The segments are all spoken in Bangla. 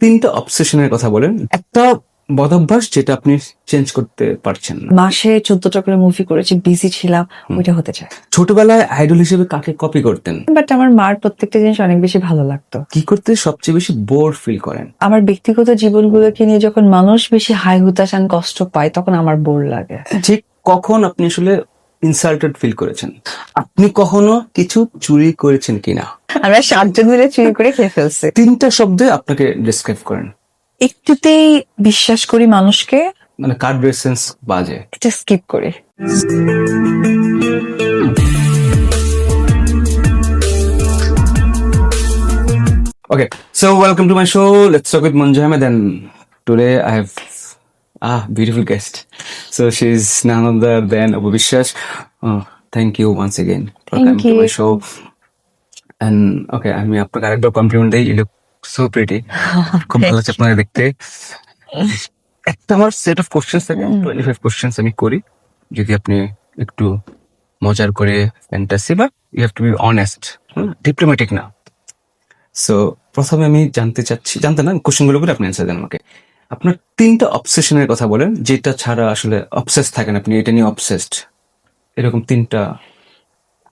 তিনটা অবসেশনের কথা বলেন। একটা বদভ্যাস যেটা আপনি চেঞ্জ করতে পারছেন না। মাসে চোদ্দটা করে মুভি করেছি বিজি ছিলাম ওইটা হতে চায়। ছোটবেলায় আইডল হিসেবে কাকে কপি করতেন? বাট আমার মার প্রত্যেকটা জিনিস অনেক বেশি ভালো লাগতো। কি করতে সবচেয়ে বেশি বোর ফিল করেন? আমার ব্যক্তিগত জীবনগুলোকে নিয়ে যখন মানুষ বেশি হাই হুতাশান কষ্ট পায় তখন আমার বোর লাগে। ঠিক কখন আপনি আসলে ইনসাল্টেড ফিল করেছেন। আপনি কখনো কিছু চুরি করেছেন কিনা? আমরা সাতজন মিলে চুরি করে খেয়ে ফেলছি। তিনটা শব্দে আপনাকে ডিসক্রাইব করেন। একটুতেই বিশ্বাস করি মানুষকে। মানে কার্ড সেন্স বাজে? এটা স্কিপ করি। Okay so welcome to my show Let's talk with Manju Ahmed. And today I have ah beautiful guest. So she's none other than Abu Bishash. Oh, thank you once again for Thank coming to my show. And okay, আমি আপনাকে আরেকবার কমপ্লিমেন্ট দেই ইউ লুক সো প্রিটি খুব ভালো লাগছে আপনাকে দেখতে। একটা আমার সেট অফ কোশ্চেন্স থাকে টোয়েন্টি ফাইভ কোশ্চেন্স আমি করি। যদি আপনি একটু মজার করে ফ্যান্টাসি বা you have to be honest diplomatic না। সো প্রথমে আমি জানতে চাচ্ছি জানতে না কোশ্চেনগুলো করে আপনি অ্যান্সার দেন আমাকে। আপনার তিনটা অবসেশনের কথা বলেন যেটা ছাড়া আসলে অবসেস থাকেন আপনি এটা নিয়ে অবসেসড এরকম তিনটা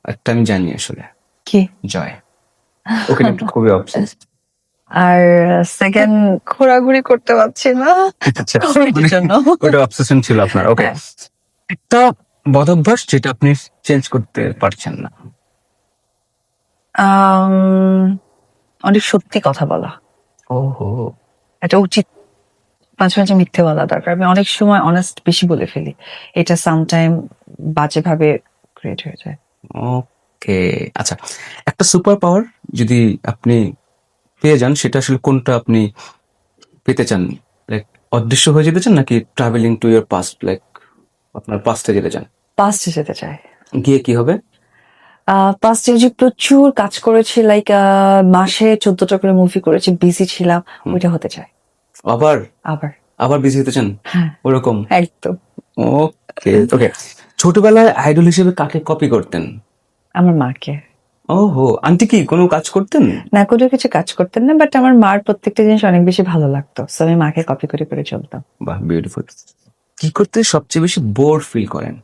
একটা আমি জানি আসলে। কি? জয়। ওকে আপনি খুবই অবসেসড আর সেকেন্ড ঘোরাঘুরি করতে পারছি না। আচ্ছা ওটা অবসেশন ছিল আপনার ওকে। হ্যাঁ। একটা বদভ্যাস যেটা আপনি চেঞ্জ করতে পারছেন না। অনেক সত্যি কথা বলা। ওহো। এটা উচিত মাঝে মাঝে মিথ্যে বলা দরকার। আমি অনেক সময় অনেস্ট বেশি বলে ফেলি। এটা সামটাইম বাজেভাবে ক্রিয়েট হয়ে যায়। ওকে আচ্ছা একটা সুপার পাওয়ার যদি আপনি পেয়ে যান সেটা আসলে কোনটা আপনি পেতে চান? লাইক অদৃশ্য হয়ে যেতে চান নাকি traveling to your past like আপনার পাস্টে যেতে চান? পাস্টে যেতে চাই। গিয়ে কি হবে? পাস্টে যে প্রচুর কাজ করেছি লাইক মাসে চোদ্দটা করে মুভি করেছি বিজি ছিলাম ওইটা হতে চাই। আবার? আবার। আবার বিজি হতে চান? হ্যাঁ। ওরকম? একদম। ওকে ওকে। ছোটবেলায় আইডল হিসেবে কাকে কপি করতেন? আমার মাকে। ওহো আন্টি কি কোনো কাজ করতেন? না কোনো কিছু কাজ করতেন না বাট আমার মার প্রত্যেকটা জিনিস অনেক বেশি ভালো লাগতো সো আমি মাকে কপি করে করে চলতাম। বাহ বিউটিফুল কি করতে সবচেয়ে বেশি বোর ফিল করেন?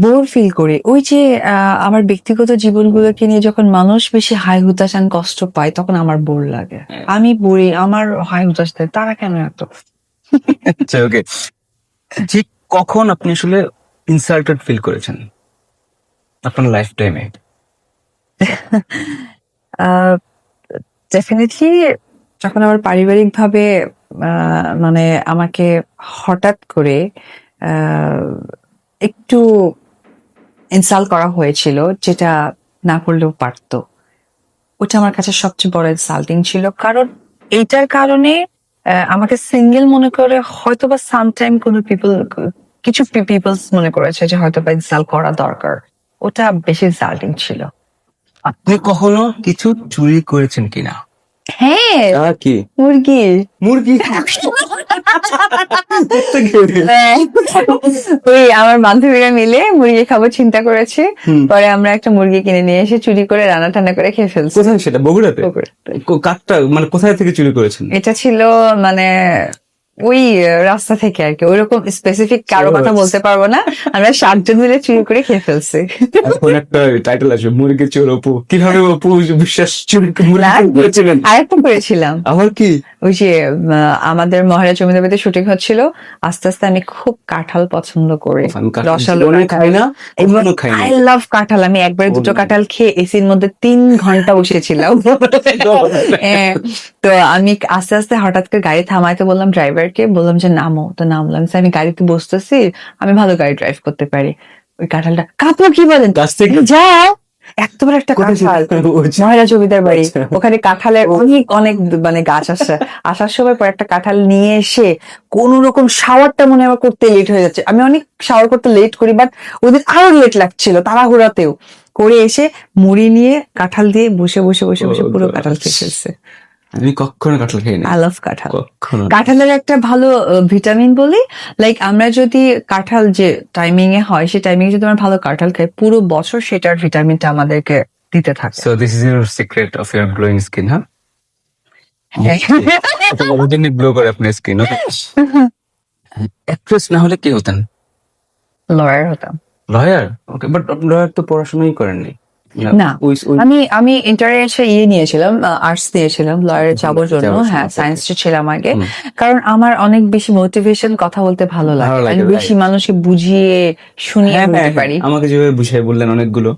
বোর ফিল করি। ওই যে আমার ব্যক্তিগত জীবনগুলোকে নিয়ে যখন মানুষ বেশি হাই হুতাশান কষ্ট পায় তখন আমার বোর লাগে। হ্যাঁ। আমি বলি আমার হাই হুতাশ দেয় তারা কেন এত? আচ্ছা ওকে ঠিক কখন আপনি আসলে ইনসাল্টেড ফিল করেছেন? আপনার লাইফ টাইমে ডেফিনেটলি যখন আমার পারিবারিক ভাবে মানে আমাকে হঠাৎ করে আহ, একটু ইনসাল্ট করা হয়েছিল যেটা না করলেও পারতো। ওটা আমার কাছে সবচেয়ে বড় ইনসাল্টিং ছিল। কারণ এইটার কারণে আমাকে সিঙ্গেল মনে করে হয়তো বা সামটাইম কোনো পিপল কিছু পিপলস মনে করেছে যে হয়তো বা ইনসাল্ট করা দরকার। ওটা বেশি ইনসাল্টিং ছিল। আপনি কখনো কিছু চুরি করেছেন কিনা? হ্যাঁ। কি? মুরগি। মুরগি? ওই আমার বান্ধবীরা মিলে মুরগি খাব চিন্তা করেছি। পরে আমরা একটা মুরগি কিনে নিয়ে এসে চুরি করে রান্না টান্না করে খেয়ে ফেলছি। কোথায় সেটা? বগুড়াতে? কাকটা মানে কোথায় থেকে চুরি করেছেন? এটা ছিল মানে ওই রাস্তা থেকে আর কি। ওইরকম স্পেসিফিক কারও কথা বলতে পারব না। আমরা সাতজন মিলে চুরি করে খেয়ে ফেলছি। এখন একটা টাইটেল আসবে মুরগি চোর অপু। কীভাবে অপু বিশ্বাস চুরি করেছিলেন? আর একটা করেছিলাম। আমার কি? ওই যে আমাদের মহারাজ জমিদাবাদে শুটিং হচ্ছিল। আস্তে আস্তে আমি খুব কাঁঠাল পছন্দ করি। রসালো খাই না খাই আই লাভ কাঁঠাল। আমি একবার দুটো. কাঁঠাল খেয়ে এসির মধ্যে তিন ঘণ্টা বসেছিলাম। তো আমি আস্তে আস্তে হঠাৎ করে গাড়ি থামাইতে বললাম ড্রাইভারকে বললাম যে নামো। তো নামলাম। আমি গাড়িতে বসতেছি আমি ভালো গাড়ি ড্রাইভ করতে পারি। ওই কাঁঠালটা কাপড় কি বলেন? যাও। এত বড় একটা কাঁঠাল। মহারাজ জমিদার বাড়ি। আচ্ছা। ওখানে কাঁঠালের অনেক অনেক মানে গাছ আসছে আসার সময় পর একটা কাঁঠাল নিয়ে এসে কোন রকম শাওয়ারটা মনে আমার করতে লেট হয়ে যাচ্ছে। আমি অনেক শাওয়ার করতে লেট করি বাট ওদের আরও লেট লাগছিল তাড়াহুড়াতেও। করে এসে মুড়ি নিয়ে কাঁঠাল দিয়ে বসে বসে বসে বসে পুরো কাঁঠাল খেয়ে ফেলছে। আমি কখনো কাঁঠাল খাই না আই লাভ কাঁঠাল কাঁঠালের একটা ভালো ভিটামিন বলি। লাইক আমরা যদি কাঁঠাল যে টাইমিং এ হয় সেই টাইমিং যদি আমরা ভালো কাঁঠাল খাই পুরো বছর সেটার ভিটামিনটা আমাদেরকে দিতে থাকে। So this is your secret of your glowing skin, huh? Glow করে আপনার স্ক্রিন ওকে অ্যাক্ট্রেস না হলে কি হতেন? লয়ার হতাম। লয়ার ওকে বাট লয়ার তো পড়াশোনাই করেননি। না। আমি আমি ইন্টারে এসে ইয়ে নিয়েছিলাম আর্টস নিয়েছিলাম লয়ারে যাবোর জন্য হ্যাঁ সায়েন্স ছিলাম আগে। কারণ আমার অনেক বেশি মোটিভেশন কথা বলতে ভালো লাগে। আমি বেশি. মানুষকে বুঝিয়ে শুনিয়ে হ্যাঁ, বলতে হ্যাঁ, পারি। আমাকে যেভাবে বুঝিয়ে বললেন অনেকগুলো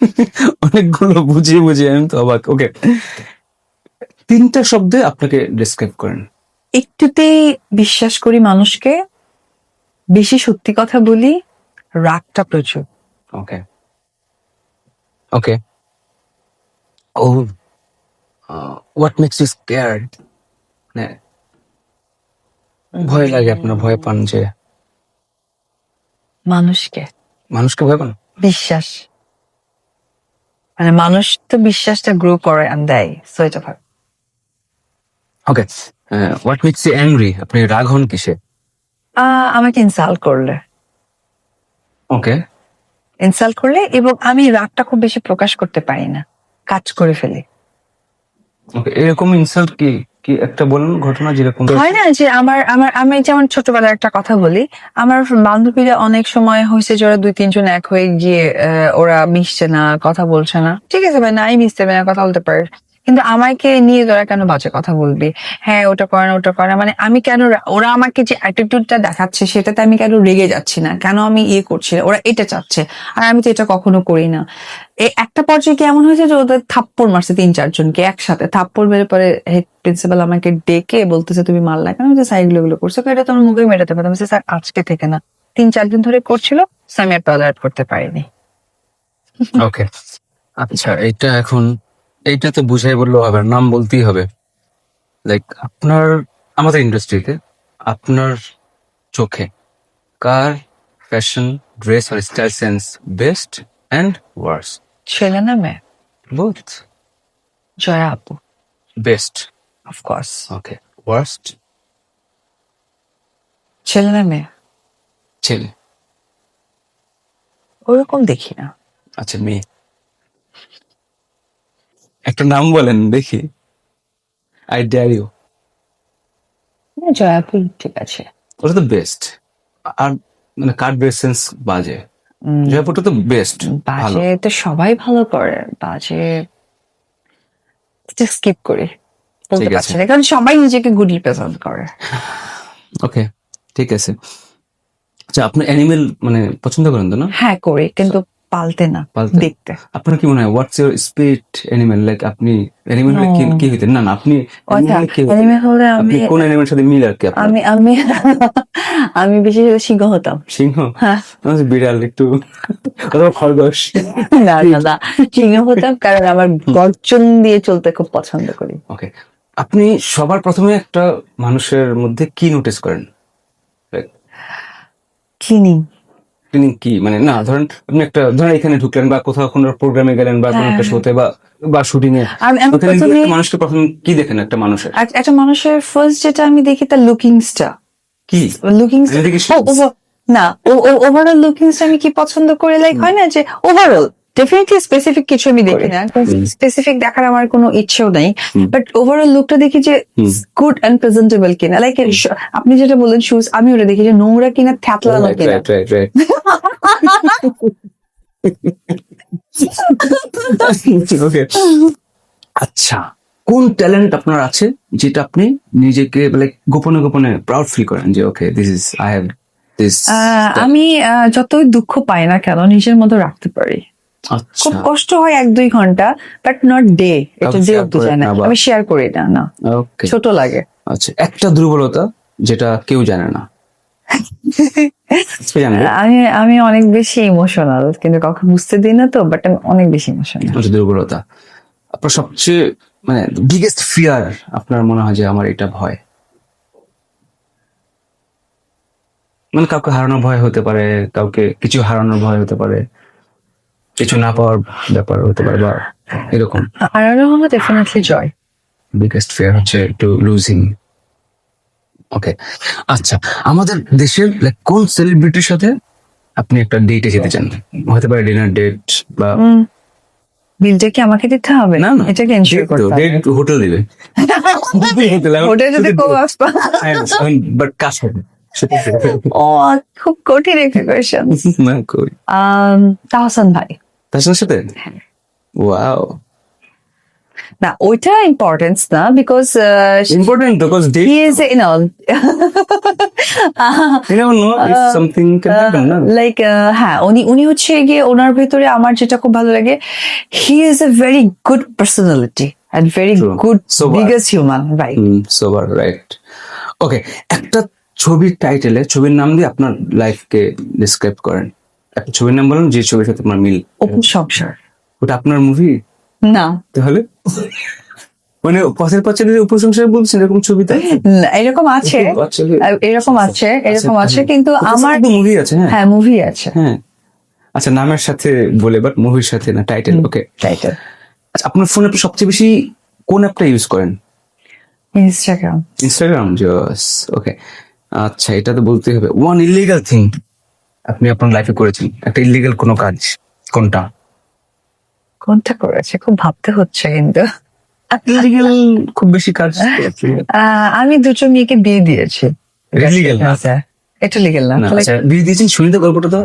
অনেকগুলো বুঝিয়ে বুঝিয়ে আমি তো অবাক ওকে তিনটা শব্দে আপনাকে ডিসক্রাইব করেন। একটুতেই বিশ্বাস করি মানুষকে বেশি সত্যি কথা বলি রাগটা প্রচুর। ওকে ওকে ও হোয়াট মেক্স ইউ স্কেয়ার্ড মানে ভয় লাগে আপনার ভয় পান যে। মানুষকে। মানুষকে ভয় পান? বিশ্বাস। মানে মানুষ তো বিশ্বাসটা গ্রো করে and দেয় সো এটা ভাব okay what makes you angry আপনি রাগ হন কিসে? আমাকে ইনসাল্ট করলে। ওকে ইনসাল্ট করলে এবং আমি রাগটা খুব বেশি প্রকাশ করতে পারি না। কাজ করে ফেলি। এরকম ইনসাল্ট কি? কি একটা বলুন ঘটনা যেরকম। হয় না যে আমার আমার আমি যেমন ছোটবেলার একটা কথা বলি আমার বান্ধবীরা অনেক সময় হয়েছে যে ওরা দুই তিনজন এক হয়ে গিয়ে ওরা মিশছে না কথা বলছে না। ঠিক আছে ভাই নাই মিশতে না কথা বলতে পারে। কিন্তু আমাকে নিয়ে তোরা কেন বাজে কথা বলবি? হ্যাঁ ওটা করে না, ওটা করে মানে আমি কেন ওরা আমাকে যে অ্যাটিটিউডটা দেখাচ্ছে, সেটাতে আমি কেন রেগে যাচ্ছি না? কেন আমি ইয়ে করছি ওরা এটা চাচ্ছে। আর আমি তো এটা কখনো করি না। একটা পর্যায়ে কি এমন হয়েছে যে ওদের থাপ্পড় মারছে তিন চারজনকে একসাথে? থাপ্পড় মেরে পরে হেড প্রিন্সিপাল আমাকে ডেকে বলতেছে, তুমি মারলা কেন? যে সাইডগুলো করছ। এটা তোমার মুখে মেটাতে পারতাম। স্যার আজকে থেকে না। তিন চার দিন ধরে করছিল। আমি আর টলারেট করতে পারিনি। ওকে আচ্ছা এটা এখন এইটা তো বুঝাই বললেও হবে নাম বলতেই হবে। লাইক আপনার আমাদের ইন্ডাস্ট্রিতে আপনার চোখে কার fashion dress R style sense best and worst ছেলে না মেয়ে? বোথ জয়া আপু। বেস্ট অফকোর্স ওকে ওয়ার্স্ট ছেলে না মেয়ে? ছেলে। ওরকম দেখি না। আচ্ছা মেয়ে। একটা নাম বলেন দেখি। আই ডেয়ার ইউ না, জয়া আপু ঠিক আছে। ওটা তো বেস্ট আর মানে কার বেস্ট সেন্স বাজে? জয়পুরটা তো বেস্ট বাজে তো সবাই ভালো করে বাজে স্কিপ করি বলতে ঠিক পারছি আছে। না কারণ সবাই নিজেকে গুড রিপ্রেজেন্ট করে। ওকে ঠিক আছে। আচ্ছা আপনি অ্যানিমেল মানে পছন্দ করেন তো না? হ্যাঁ করি কিন্তু পালতে না? দেখতে। আপনার কি মনে হয় what's your spirit animal like আপনি অ্যানিমেল No. কি কি হইতেন? না না আপনি আচ্ছা animal কি হইতেন? অ্যানিমে হলে আমি কোন অ্যানিমেল সাথে মিল আর কি আমি আমি আমি বেশি সিংহ হতাম। সিংহ? হ্যাঁ। বিড়াল একটু অথবা খরগোশ। না না না সিংহ হতাম কারণ আমার গর্জন দিয়ে চলতে খুব পছন্দ করি। ওকে আপনি সবার প্রথমে একটা মানুষের মধ্যে কি নোটিস করেন? চিনি তিনি কি? মানে না ধরেন আপনি একটা ধরেন এখানে ঢুকলেন বা কোথাও কোনো প্রোগ্রামে গেলেন বা কোনো একটা হ্যাঁ। শোতে বা বা শুটিং এ মানুষকে প্রথম কি দেখেন একটা মানুষের? এক- একটা মানুষের ফার্স্ট যেটা আমি দেখি তার লুকিংসটা কি? লুকিং আমি দেখি shoes। না ওভারঅল লুকিংস আমি কি পছন্দ করে? লাইক হয় না যে ওভারঅল ডেফিনেটলি স্পেসিফিক কিছু আমি দেখি না স্পেসিফিক দেখার আমার কোনো ইচ্ছেও নেই। বাট ওভারঅল লুকটা দেখি যে গুড এন্ড প্রেজেন্টেবল কিনা লাইক আপনি যেটা বললেন শুজ আমি ওটা দেখি যে নোংরা কিনা থ্যাতলানো Right, কিনা right, right, right. Okay. আচ্ছা কোন ট্যালেন্ট আপনার আছে যেটা আপনি নিজেকে লাইক গোপনে গোপনে প্রাউড ফিল করেন যে okay this is I have this uh, আমি আহ, যতই দুঃখ পাই না কেন নিজের মতো রাখতে পারি খুব কষ্ট হয় এক দুই ঘণ্টা বাট নট ডে এটা যে অব্দি করেন যায় না। না বা- আমি শেয়ার করি না না। ওকে ছোট লাগে। আচ্ছা একটা দুর্বলতা যেটা কেউ জানে না। আমি আমি অনেক বেশি ইমোশনাল কিন্তু কাউকে বুঝতে দিই না তো বাট আমি অনেক বেশি ইমোশনাল আচ্ছা দুর্বলতা। আপনার সবচেয়ে মানে বিগেস্ট ফিয়ার আপনার মনে হয় যে আমার এটা ভয়? মানে কাউকে হারানোর ভয় হতে পারে কাউকে কিছু হারানোর ভয় হতে পারে। কিছু না পাওয়ার ব্যাপার হতে পারে বা এরকম। আর আরও হলো ডেফিনেটলি জয় বিগেস্ট ফিয়ার হচ্ছে টু লুজিং ওকে আচ্ছা আমাদের দেশের কোন সেলিব্রিটির সাথে আপনি একটা ডেটে যেতে চান? হতে পারে ডিনার ডেট বা বিলটা কি আমাকে দিতে হবে? না না। এটাকে এনশিওর করতে হবে। হোটেল দিবে। হোটেল যদি কো আসবা বাট কাজ হবে ও খুব কঠিন একটা কোয়েশ্চেন না কই? তাহসান ভাই। তার সাথে ওয়াও না ওইটা ইম্পর্টেন্স না because important because they he is no you never know if something can happen না লাইক হ্যাঁ উনি উনি হচ্ছে গিয়ে ওনার ভেতরে আমার যেটা খুব ভালো লাগে he is a very good personality and very. Good? Biggest human right sober right okay একটা ছবির টাইটেলে ছবির নাম দিয়ে আপনার লাইফকে ডিসক্রাইব করেন। একটা ছবির নাম বলেন যে ছবির সাথে আপনার মিল। অপু সংসার। ওটা আপনার মুভি না। তাহলে? মানে পথের পাঁচালী উপসংসার বলছেন এরকম ছবিতে এরকম আছে। এরকম আছে। এরকম আচ্ছা, আছে কিন্তু আমার মুভি আছে হ্যাঁ। হ্যাঁ মুভি আছে। হ্যাঁ। আচ্ছা নামের সাথে বলে বাট মুভির সাথে না টাইটেল ওকে টাইটেল আচ্ছা আপনার ফোনে আপনি সবচেয়ে বেশি কোন অ্যাপটা ইউজ করেন? ইনস্টাগ্রাম ইনস্টাগ্রাম জস ওকে আচ্ছা এটা তো বলতেই হবে। ওয়ান ইলিগাল থিং আপনি আপনার লাইফে করেছেন। একটা ইলিগাল কোনো কাজ কোনটা? কোনটা করেছে? খুব ভাবতে হচ্ছে কিন্তু। ইলিগাল খুব বেশি কাজ আমি দুটো মেয়েকে বিয়ে দিয়েছি। ইলিগাল না? আচ্ছা, এটা লিগেল না। আচ্ছা বিয়ে দিয়েছেন শুনি গল্পটা তো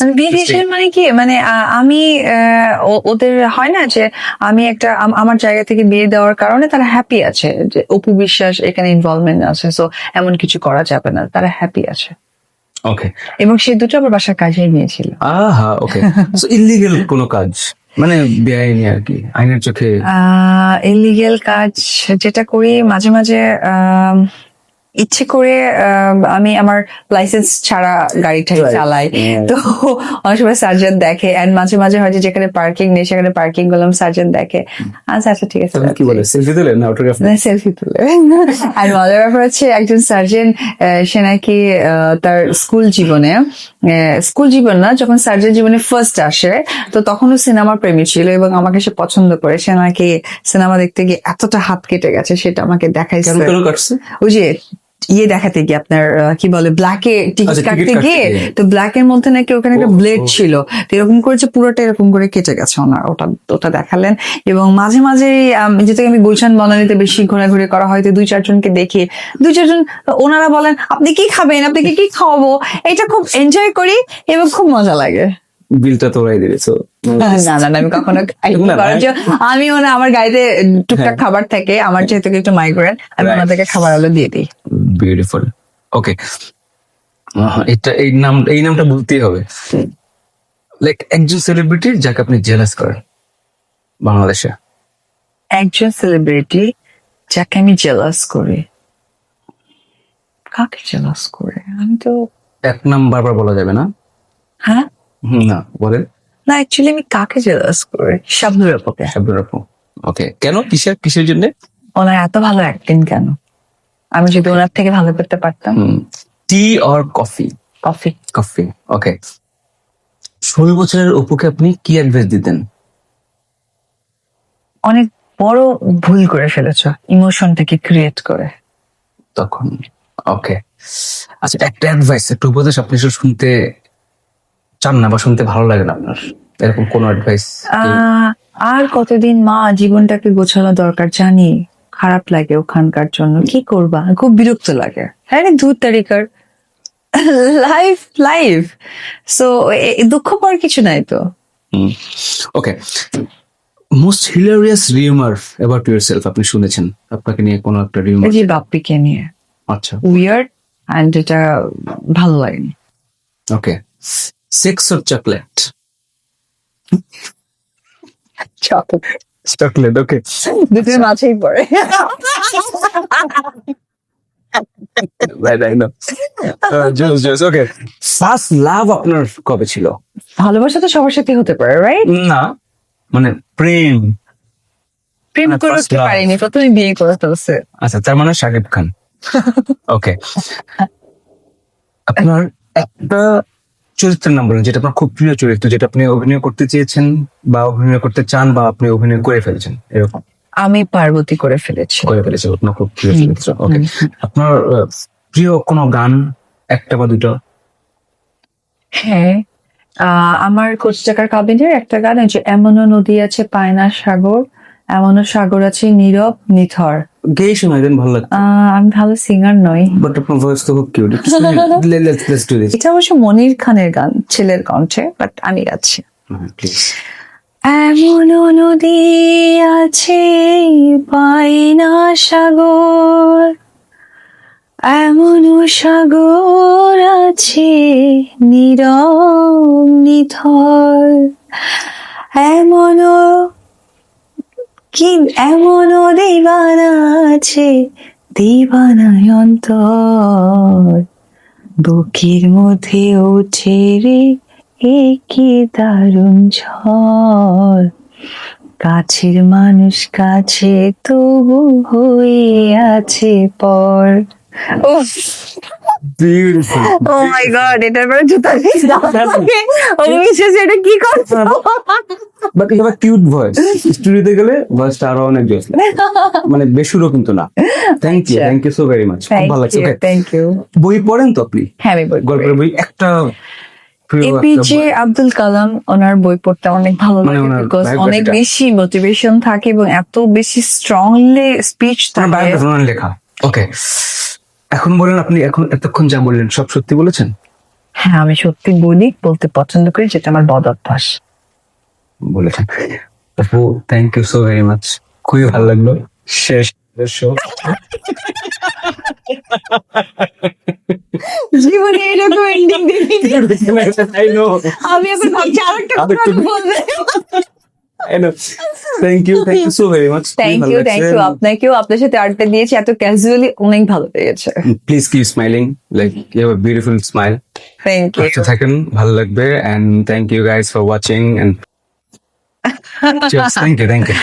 মানে বিয়ে দিয়েছেন মানে কি? মানে আমি ওদের হয় না যে আমি একটা আমার জায়গা থেকে বিয়ে দেওয়ার কারণে তারা হ্যাপি আছে। যে অপু বিশ্বাস এখানে ইনভলভমেন্ট আছে সো এমন কিছু করা যাবে না। তারা হ্যাপি আছে। ওকে এবং সে দুটো আমার বাসার কাজে নিয়েছিল। আহা ওকে সো ইলিগাল কোনো কাজ? মানে বেআইনি আর কি আইনের চোখে? ইলিগেল কাজ যেটা করি মাঝে মাঝে আম, ইচ্ছে করে আম, আমি আমার লাইসেন্স ছাড়া গাড়িটা. চালাই। তো অনেক সময় সার্জন দেখে এন্ড মাঝে মাঝে হয় যে যেখানে পার্কিং নেই সেখানে পার্কিং করলাম সার্জন দেখে। আচ্ছা আচ্ছা ঠিক আছে কি বলে? সেলফি দিলেন না অটোগ্রাফ সেলফি তুলে। আর মজার ব্যাপার হচ্ছে একজন সার্জন সে নাকি তার স্কুল জীবনে স্কুল জীবন না যখন সার্জন জীবনে ফার্স্ট আসে তো তখনও সিনেমার প্রেমী ছিল এবং আমাকে সে পছন্দ করে। সে নাকি সিনেমা দেখতে গিয়ে এতটা হাত কেটে গেছে সেটা আমাকে দেখাইছে। ওই যে ইয়ে দেখাতে গিয়ে আপনার কি বলে ব্ল্যাকে টিকিট আচ্ছা, কাটতে কাটতে গিয়ে। তো ব্ল্যাক এর মধ্যে নাকি ওখানে একটা ব্লেড ছিল। তো এরকম করেছে পুরোটা এরকম করে কেটে গেছে ওনার ওটা ওটা দেখালেন। এবং মাঝে মাঝে আম, যেটাকে আমি গুলশান বনানীতে বেশি ঘোরাঘুরি করা হয়তো দুই চারজনকে দেখি। দুই চারজন ওনারা বলেন আপনি কি খাবেন? আপনাকে কি খাওয়াবো? এটা খুব এনজয় করি এবং খুব মজা লাগে। বিলটা তো ওরাই দিবে না না না আমি কখনো আমি আমার গাড়িতে টুকটাক খাবার থাকে আমার যেহেতু একটু মাইগ্রেন আমি ওনাদেরকে খাবার আলো দিয়ে দিই। বিউটিফুল ওকে এটা এই নাম এই নামটা বলতেই হবে। লাইক একজন সেলিব্রিটি যাকে আপনি জেলাস করেন বাংলাদেশে। একজন সেলিব্রিটি যাকে আমি জেলাস করি। কাকে জেলাস করে? আমি তো এক নাম বারবার বলা যাবে না। হ্যাঁ? না বলেন। না অ্যাকচুয়ালি আমি কাকে জেলাস করি? শাবনুর আপুকে। শাবনুর আপু। ওকে কেন? কিসের কিসের জন্য? ওনার এত ভালো অ্যাক্টিং কেন? আমি যদি ওনার থেকে ভালো করতে পারতাম। Tea or coffee? Coffee. Coffee okay ষোলো বছরের অপুকে আপনি কি অ্যাডভাইস দিতেন? অনেক বড় ভুল করে ফেলেছ ইমোশনটাকে ক্রিয়েট করে। তখন ওকে আচ্ছা একটা অ্যাডভাইস একটা উপদেশ আপনি শুনতে চান না বা শুনতে ভালো লাগে না আপনার? এরকম কোন অ্যাডভাইস আর কতদিন মা জীবনটাকে গোছানো দরকার জানি? খারাপ লাগে ওখানকার জন্য। কি করবা? খুব বিরক্ত লাগে। হ্যাঁ রে, দূর তারিকার। লাইফ লাইফ সো দুঃখ পাওয়ার কিছু নাই তো? Okay most hilarious rumour about yourself আপনি শুনেছেন? আপনাকে নিয়ে কোনো একটা রিউমার যে বাপ্পিকে নিয়ে। আচ্ছা। উইয়ার্ড অ্যান্ড এটা ভালো লাগেনি। Okay sex or chocolate chocolate okay দুটোর মাঝেই পড়ে। ফার্স্ট লাভ আপনার কবে ছিল? ভালোবাসা তো সবার সাথে হতে পারে রাইট না মানে প্রেম। প্রেম মানে পারিনি প্রথমে বিয়ে করে ফেলছে। আচ্ছা তার মানে শাকিব খান। ওকে আপনার একটা চরিত্রের নাম বলুন যেটা আপনার খুব প্রিয় চরিত্র যেটা আপনি অভিনয় করতে চেয়েছেন বা অভিনয় করতে চান বা আপনি অভিনয় করে ফেলেছেন এরকম? আমি পার্বতী করে ফেলেছি। করে ফেলেছেন আপনার খুব প্রিয় চরিত্র ওকে আপনার প্রিয় কোনো গান একটা বা দুটো? হ্যাঁ আহ, আমার কোচ টাকার কাবিনের একটা গান আছে এমনও নদী আছে পায়না সাগর এমনও সাগর আছে নীরব নিথর। গেয়ে শোনাই দেন ভালো লাগতো। আমি ভালো সিঙ্গার নই। বাট আপনার ভয়েস তো খুব cute let's let's do this এটা অবশ্য মনির খানের গান ছেলের কণ্ঠে বাট আমি গাচ্ছি। প্লিজ এমনও নদী আছে পায়না সাগর। এমনও সাগর আছে নীরব নিথর। এমনও কি এমনও দিবানা আছে, দিবানায় অন্তর। বুকের মধ্যে ওঠে রে কি দারুণ ঝড়। কাছের মানুষ কাছে তবু হয়ে আছে পর। বিউটিফুল ও মাই গড এটার পরে জুতা দিয়ে দাও আমাকে। ও মিসেস এটা কি করছ? But you have cute voice স্টুডিওতে গেলে ভয়েসটা আরও অনেক জোস মানে বেসুরও কিন্তু না। Thank you. Thank you so very much খুব ভালো লাগছে থ্যাংক ইউ বই পড়েন তো আপনি? হ্যাঁ আমি বই গল্পের বই একটা এপিজে আব্দুল কালাম ওনার বই পড়তে অনেক ভালো মানে লাগে বিকজ অনেক বেশি মোটিভেশন থাকে এবং এত বেশি স্ট্রংলি স্পিচ থাকে। লেখা। ওকে এখন বলেন আপনি এখন এতক্ষণ যা বললেন সব সত্যি বলেছেন? হ্যাঁ আমি সত্যি বলি বলতে পছন্দ করি যেটা আমার বদ অভ্যাস। বলেছেন। আপু thank you so very much খুবই ভালো লাগল। শেষ শো জীবনে এরকম এন্ডিং দেখিনি। আমি এখন ভাবছি আরেকটা বলবে। Thank you thank you so very much thank you thank you আপনাকেও আপনার সাথে আড্ডা দিয়েছি এত ক্যাজুয়ালি অনেক ভালো লেগেছে। Please keep smiling like you have beautiful smile thank you আচ্ছা থাকেন ভালো লাগবে and thank you guys for watching and thank you thank you